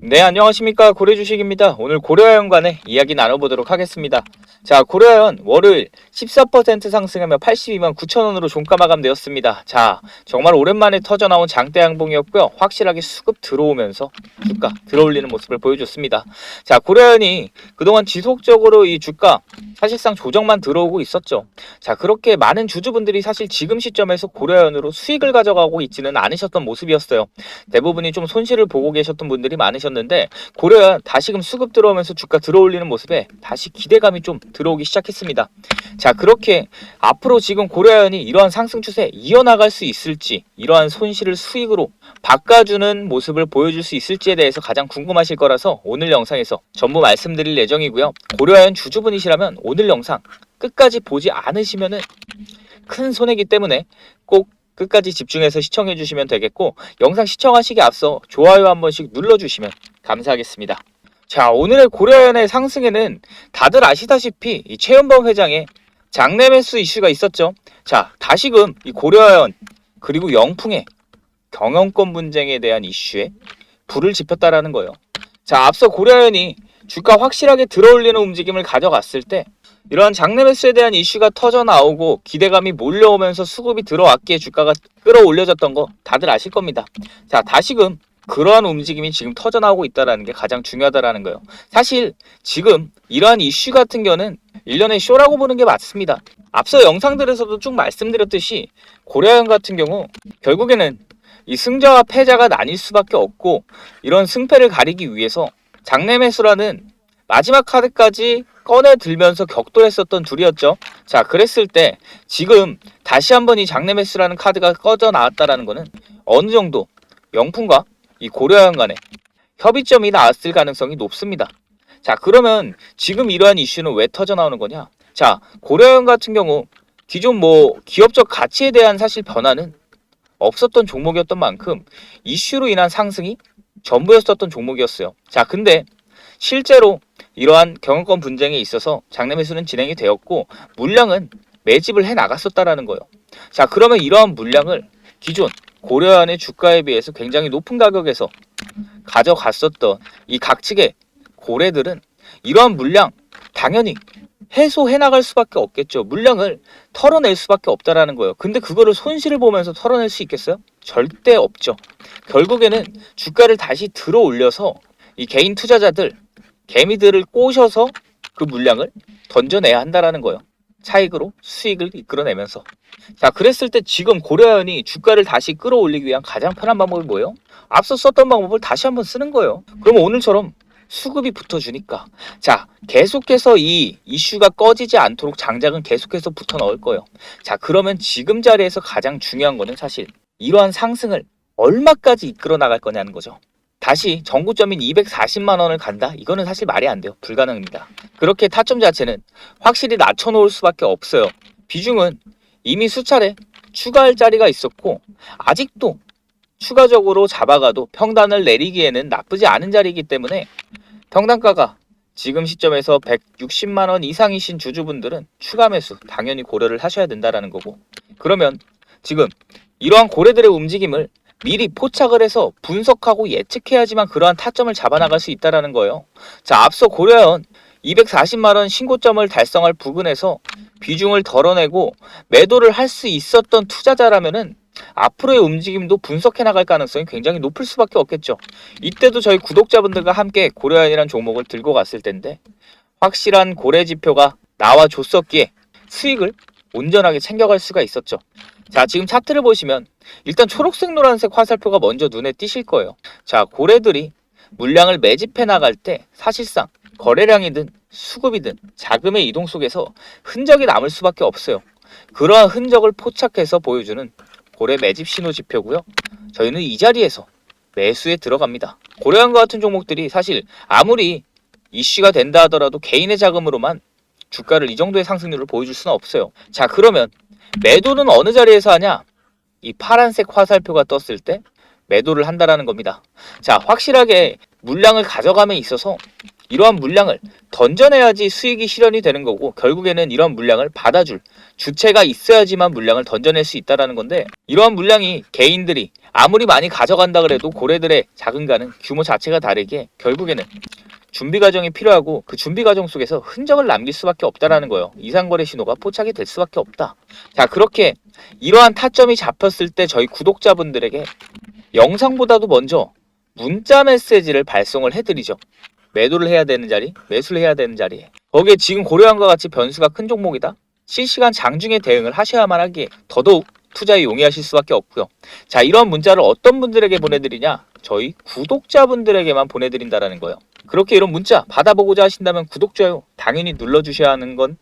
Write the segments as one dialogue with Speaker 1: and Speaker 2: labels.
Speaker 1: 네, 안녕하십니까. 고래주식입니다. 오늘 고려아연 관의 이야기 나눠보도록 하겠습니다. 자, 고려아연 월요일 14% 상승하며 82만 9천원으로 종가 마감되었습니다. 자, 정말 오랜만에 터져나온 장대 양봉이었고요. 확실하게 수급 들어오면서 주가 들어올리는 모습을 보여줬습니다. 자, 고려아연이 그동안 지속적으로 이 주가 사실상 조정만 들어오고 있었죠. 자, 그렇게 많은 주주분들이 사실 지금 시점에서 고려아연으로 수익을 가져가고 있지는 않으셨던 모습이었어요. 대부분이 좀 손실을 보고 계셨던 분들이 많으셨 는데 고려아 다시금 수급 들어오면서 주가 들어올리는 모습에 다시 기대감이 좀 들어오기 시작했습니다. 자 그렇게 앞으로 지금 고려아연이 이러한 상승 추세 이어나갈 수 있을지 이러한 손실을 수익으로 바꿔주는 모습을 보여줄 수 있을지에 대해서 가장 궁금하실 거라서 오늘 영상에서 전부 말씀드릴 예정이고요. 고려아연 주주분이시라면 오늘 영상 끝까지 보지 않으시면은 큰 손해기 때문에 꼭 끝까지 집중해서 시청해 주시면 되겠고 영상 시청하시기 앞서 좋아요 한 번씩 눌러주시면 감사하겠습니다. 자 오늘의 고려연의 상승에는 다들 아시다시피 이 최연범 회장의 장내 매수 이슈가 있었죠. 자 다시금 이 고려연 그리고 영풍의 경영권 분쟁에 대한 이슈에 불을 지폈다라는 거예요. 자 앞서 고려연이 주가 확실하게 들어올리는 움직임을 가져갔을 때 이러한 장내 매수에 대한 이슈가 터져 나오고 기대감이 몰려오면서 수급이 들어왔기에 주가가 끌어올려졌던 거 다들 아실 겁니다. 자, 다시금 그러한 움직임이 지금 터져 나오고 있다라는 게 가장 중요하다라는 거예요. 사실 지금 이러한 이슈 같은 경우는 일련의 쇼라고 보는 게 맞습니다. 앞서 영상들에서도 쭉 말씀드렸듯이 고려형 같은 경우 결국에는 이 승자와 패자가 나뉠 수밖에 없고 이런 승패를 가리기 위해서 장내 매수라는 마지막 카드까지 꺼내 들면서 격돌했었던 둘이었죠. 자, 그랬을 때 지금 다시 한번 이 장내 매수라는 카드가 꺼져 나왔다라는 거는 어느 정도 영풍과 이 고려형 간에 협의점이 나왔을 가능성이 높습니다. 자, 그러면 지금 이러한 이슈는 왜 터져 나오는 거냐? 자, 고려형 같은 경우 기존 뭐 기업적 가치에 대한 사실 변화는 없었던 종목이었던 만큼 이슈로 인한 상승이 전부였었던 종목이었어요. 자, 근데 실제로 이러한 경영권 분쟁에 있어서 장내 매수는 진행이 되었고 물량은 매집을 해 나갔었다라는 거예요. 자 그러면 이러한 물량을 기존 고려안의 주가에 비해서 굉장히 높은 가격에서 가져갔었던 이 각측의 고래들은 이러한 물량 당연히 해소해 나갈 수밖에 없겠죠. 물량을 털어낼 수밖에 없다라는 거예요. 근데 그거를 손실을 보면서 털어낼 수 있겠어요? 절대 없죠. 결국에는 주가를 다시 들어 올려서 이 개인 투자자들 개미들을 꼬셔서 그 물량을 던져내야 한다라는 거예요. 차익으로 수익을 이끌어내면서. 자, 그랬을 때 지금 고려연이 주가를 다시 끌어올리기 위한 가장 편한 방법이 뭐예요? 앞서 썼던 방법을 다시 한번 쓰는 거예요. 그러면 오늘처럼 수급이 붙어주니까. 자, 계속해서 이 이슈가 꺼지지 않도록 장작은 계속해서 붙어 넣을 거예요. 자, 그러면 지금 자리에서 가장 중요한 거는 사실 이러한 상승을 얼마까지 이끌어 나갈 거냐는 거죠. 다시 정고점인 240만 원을 간다? 이거는 사실 말이 안 돼요. 불가능합니다. 그렇게 타점 자체는 확실히 낮춰놓을 수밖에 없어요. 비중은 이미 수차례 추가할 자리가 있었고 아직도 추가적으로 잡아가도 평단을 내리기에는 나쁘지 않은 자리이기 때문에 평단가가 지금 시점에서 160만 원 이상이신 주주분들은 추가 매수 당연히 고려를 하셔야 된다라는 거고 그러면 지금 이러한 고래들의 움직임을 미리 포착을 해서 분석하고 예측해야지만 그러한 타점을 잡아나갈 수 있다라는 거예요. 자, 앞서 고려연 240만 원 신고점을 달성할 부근에서 비중을 덜어내고 매도를 할 수 있었던 투자자라면은 앞으로의 움직임도 분석해 나갈 가능성이 굉장히 높을 수밖에 없겠죠. 이때도 저희 구독자분들과 함께 고려연이라는 종목을 들고 갔을 텐데 확실한 고래 지표가 나와 줬었기에 수익을 온전하게 챙겨갈 수가 있었죠. 자, 지금 차트를 보시면 일단 초록색 노란색 화살표가 먼저 눈에 띄실 거예요. 자, 고래들이 물량을 매집해 나갈 때 사실상 거래량이든 수급이든 자금의 이동 속에서 흔적이 남을 수밖에 없어요. 그러한 흔적을 포착해서 보여주는 고래 매집 신호 지표고요. 저희는 이 자리에서 매수에 들어갑니다. 고래한과 같은 종목들이 사실 아무리 이슈가 된다 하더라도 개인의 자금으로만 주가를 이 정도의 상승률을 보여줄 수는 없어요. 자, 그러면 매도는 어느 자리에서 하냐? 이 파란색 화살표가 떴을 때 매도를 한다라는 겁니다. 자, 확실하게 물량을 가져감에 있어서 이러한 물량을 던져내야지 수익이 실현이 되는 거고 결국에는 이런 물량을 받아줄 주체가 있어야지만 물량을 던져낼 수 있다라는 건데 이러한 물량이 개인들이 아무리 많이 가져간다 그래도 고래들의 자금가는 규모 자체가 다르게 결국에는 준비 과정이 필요하고 그 준비 과정 속에서 흔적을 남길 수밖에 없다라는 거예요. 이상거래 신호가 포착이 될 수밖에 없다. 자 그렇게 이러한 타점이 잡혔을 때 저희 구독자분들에게 영상보다도 먼저 문자 메시지를 발송을 해드리죠. 매도를 해야 되는 자리, 매수를 해야 되는 자리에 거기에 지금 고려한과 같이 변수가 큰 종목이다. 실시간 장중에 대응을 하셔야만 하기에 더더욱 투자에 용이하실 수밖에 없고요. 자 이런 문자를 어떤 분들에게 보내드리냐? 저희 구독자분들에게만 보내드린다라는 거예요. 그렇게 이런 문자 받아보고자 하신다면 구독, 좋아요 당연히 눌러주셔야 하는 건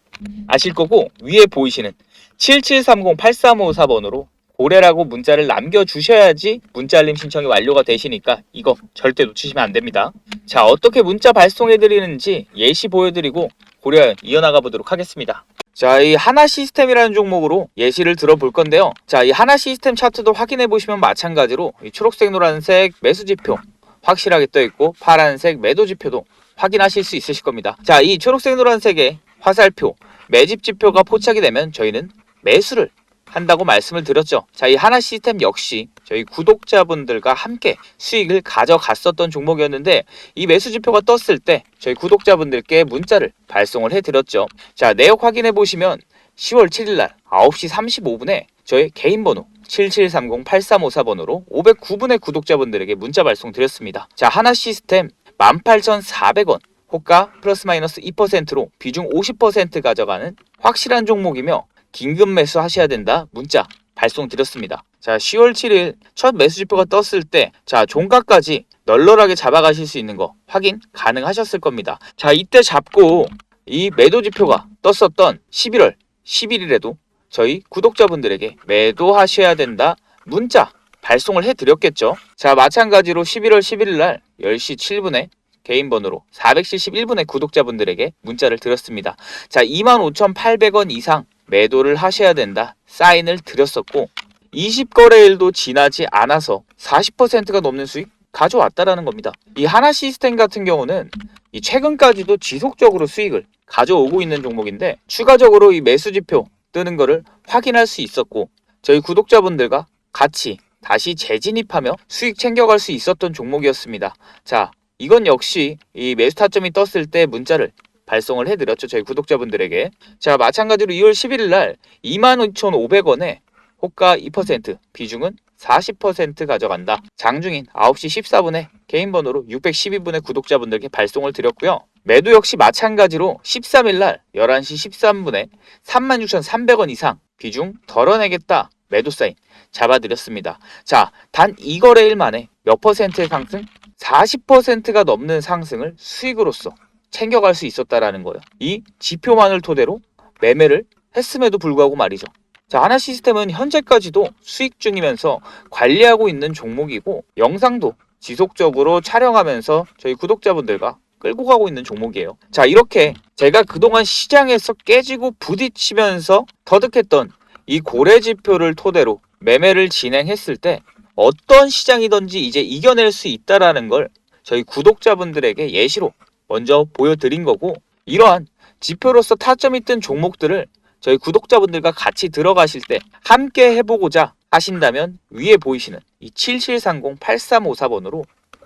Speaker 1: 아실 거고 위에 보이시는 7730-8354번으로 고래라고 문자를 남겨주셔야지 문자 알림 신청이 완료가 되시니까 이거 절대 놓치시면 안 됩니다. 자 어떻게 문자 발송해드리는지 예시 보여드리고 고려 이어나가 보도록 하겠습니다. 자, 이 하나 시스템이라는 종목으로 예시를 들어볼 건데요. 자, 이 하나 시스템 차트도 확인해 보시면 마찬가지로 이 초록색, 노란색 매수 지표 확실하게 떠 있고 파란색 매도 지표도 확인하실 수 있으실 겁니다. 자, 이 초록색, 노란색의 화살표 매집 지표가 포착이 되면 저희는 매수를 한다고 말씀을 드렸죠. 자, 이 하나 시스템 역시 저희 구독자분들과 함께 수익을 가져갔었던 종목이었는데 이 매수 지표가 떴을 때 저희 구독자분들께 문자를 발송을 해드렸죠. 자, 내역 확인해 보시면 10월 7일 날 9시 35분에 저희 개인 번호 7730-8354번으로 509분의 구독자분들에게 문자 발송 드렸습니다. 자, 하나 시스템 18,400원 호가 플러스 마이너스 2%로 비중 50% 가져가는 확실한 종목이며 긴급 매수 하셔야 된다 문자 발송 드렸습니다. 자 10월 7일 첫 매수 지표가 떴을 때 자 종가까지 널널하게 잡아가실 수 있는 거 확인 가능하셨을 겁니다. 자 이때 잡고 이 매도 지표가 떴었던 11월 11일에도 저희 구독자분들에게 매도하셔야 된다 문자 발송을 해드렸겠죠. 자 마찬가지로 11월 11일 날 10시 7분에 개인 번호로 471분의 구독자분들에게 문자를 드렸습니다. 자 25,800원 이상 매도를 하셔야 된다 사인을 드렸었고 20거래일도 지나지 않아서 40%가 넘는 수익 가져왔다라는 겁니다. 이 하나 시스템 같은 경우는 이 최근까지도 지속적으로 수익을 가져오고 있는 종목인데 추가적으로 이 매수 지표 뜨는 거를 확인할 수 있었고 저희 구독자분들과 같이 다시 재진입하며 수익 챙겨갈 수 있었던 종목이었습니다. 자, 이건 역시 이 매수 타점이 떴을 때 문자를 발송을 해드렸죠. 저희 구독자분들에게. 자, 마찬가지로 2월 11일 날 22,500원에 호가 2%, 비중은 40% 가져간다. 장중인 9시 14분에 개인 번호로 612분의 구독자분들께 발송을 드렸고요. 매도 역시 마찬가지로 13일 날 11시 13분에 36,300원 이상 비중 덜어내겠다. 매도 사인 잡아드렸습니다. 자, 단 2거래일 만에 몇 퍼센트의 상승? 40%가 넘는 상승을 수익으로서 챙겨갈 수 있었다라는 거예요. 이 지표만을 토대로 매매를 했음에도 불구하고 말이죠. 자, 하나 시스템은 현재까지도 수익 중이면서 관리하고 있는 종목이고 영상도 지속적으로 촬영하면서 저희 구독자분들과 끌고 가고 있는 종목이에요. 자, 이렇게 제가 그동안 시장에서 깨지고 부딪히면서 터득했던 이 고래 지표를 토대로 매매를 진행했을 때 어떤 시장이든지 이제 이겨낼 수 있다라는 걸 저희 구독자분들에게 예시로 먼저 보여드린 거고 이러한 지표로서 타점이 뜬 종목들을 저희 구독자분들과 같이 들어가실 때 함께 해보고자 하신다면 위에 보이시는 이 7730-8354번으로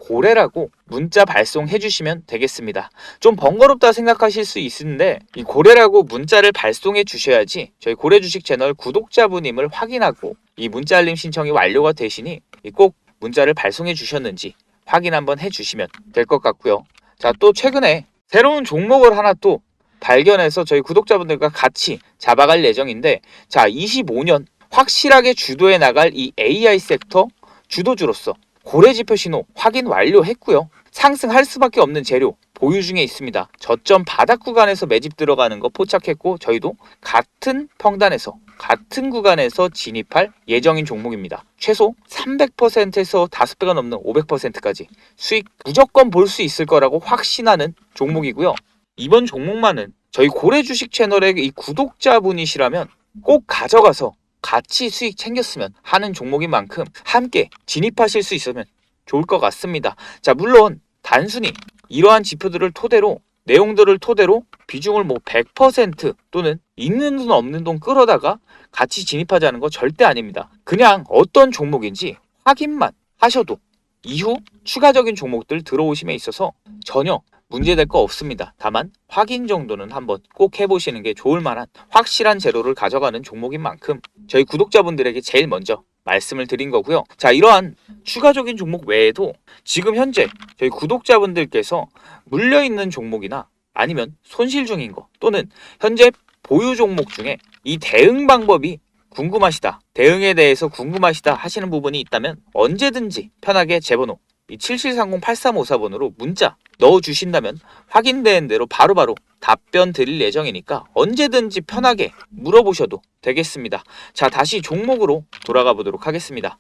Speaker 1: 고래라고 문자 발송해 주시면 되겠습니다. 좀 번거롭다 생각하실 수 있는데 이 고래라고 문자를 발송해 주셔야지 저희 고래 주식 채널 구독자분임을 확인하고 이 문자 알림 신청이 완료가 되시니 꼭 문자를 발송해 주셨는지 확인 한번 해 주시면 될 것 같고요. 자, 또 최근에 새로운 종목을 하나 또 발견해서 저희 구독자분들과 같이 잡아갈 예정인데 자, 25년 확실하게 주도해 나갈 이 AI 섹터 주도주로서 고래지표 신호 확인 완료했고요. 상승할 수밖에 없는 재료 보유 중에 있습니다. 저점 바닥 구간에서 매집 들어가는 거 포착했고 저희도 같은 평단에서 같은 구간에서 진입할 예정인 종목입니다. 최소 300%에서 5배가 넘는 500%까지 수익 무조건 볼 수 있을 거라고 확신하는 종목이고요. 이번 종목만은 저희 고래 주식 채널의 이 구독자분이시라면 꼭 가져가서 같이 수익 챙겼으면 하는 종목인 만큼 함께 진입하실 수 있으면 좋을 것 같습니다. 자, 물론 단순히 이러한 지표들을 토대로 내용들을 토대로 비중을 뭐 100% 또는 있는 돈 없는 돈 끌어다가 같이 진입하자는 거 절대 아닙니다. 그냥 어떤 종목인지 확인만 하셔도 이후 추가적인 종목들 들어오심에 있어서 전혀 문제될 거 없습니다. 다만 확인 정도는 한번 꼭 해보시는 게 좋을 만한 확실한 재료를 가져가는 종목인 만큼 저희 구독자분들에게 제일 먼저 말씀을 드린 거고요. 자, 이러한 추가적인 종목 외에도 지금 현재 저희 구독자분들께서 물려 있는 종목이나 아니면 손실 중인 거 또는 현재 보유 종목 중에 이 대응 방법이 궁금하시다. 대응에 대해서 궁금하시다 하시는 부분이 있다면 언제든지 편하게 제 번호 이 7730-8354번으로 문자 넣어 주신다면 확인된 대로 바로바로 답변 드릴 예정이니까 언제든지 편하게 물어보셔도 되겠습니다. 자, 다시 종목으로 돌아가 보도록 하겠습니다.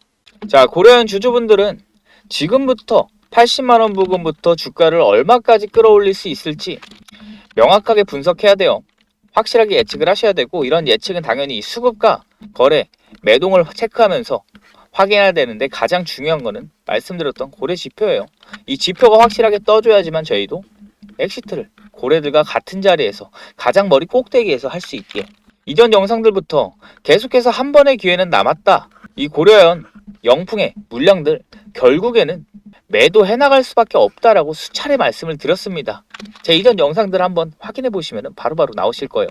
Speaker 1: 자, 고려현 주주분들은 지금부터 80만 원 부근부터 주가를 얼마까지 끌어올릴 수 있을지 명확하게 분석해야 돼요. 확실하게 예측을 하셔야 되고 이런 예측은 당연히 수급과 거래, 매동을 체크하면서 확인해야 되는데 가장 중요한 거는 말씀드렸던 고래 지표예요. 이 지표가 확실하게 떠줘야지만 저희도 엑시트를 고래들과 같은 자리에서 가장 머리 꼭대기에서 할 수 있기에 이전 영상들부터 계속해서 한 번의 기회는 남았다. 이 고려연 영풍의 물량들 결국에는 매도해 나갈 수밖에 없다라고 수차례 말씀을 드렸습니다. 제 이전 영상들 한번 확인해 보시면 바로바로 나오실 거예요.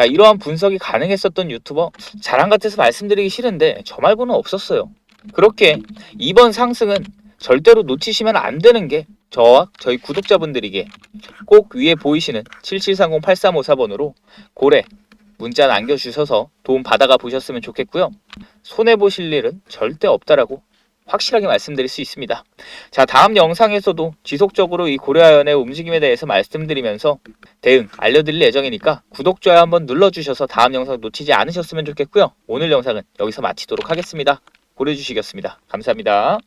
Speaker 1: 자, 이러한 분석이 가능했었던 유튜버 자랑 같아서 말씀드리기 싫은데 저 말고는 없었어요. 그렇게 이번 상승은 절대로 놓치시면 안 되는 게 저와 저희 구독자분들에게 꼭 위에 보이시는 7730-8354번으로 고래 문자 남겨주셔서 도움 받아가 보셨으면 좋겠고요. 손해보실 일은 절대 없다라고 확실하게 말씀드릴 수 있습니다. 자, 다음 영상에서도 지속적으로 이 고려아연의 움직임에 대해서 말씀드리면서 대응 알려드릴 예정이니까 구독, 좋아요 한번 눌러주셔서 다음 영상 놓치지 않으셨으면 좋겠고요. 오늘 영상은 여기서 마치도록 하겠습니다. 고려주시겠습니다. 감사합니다.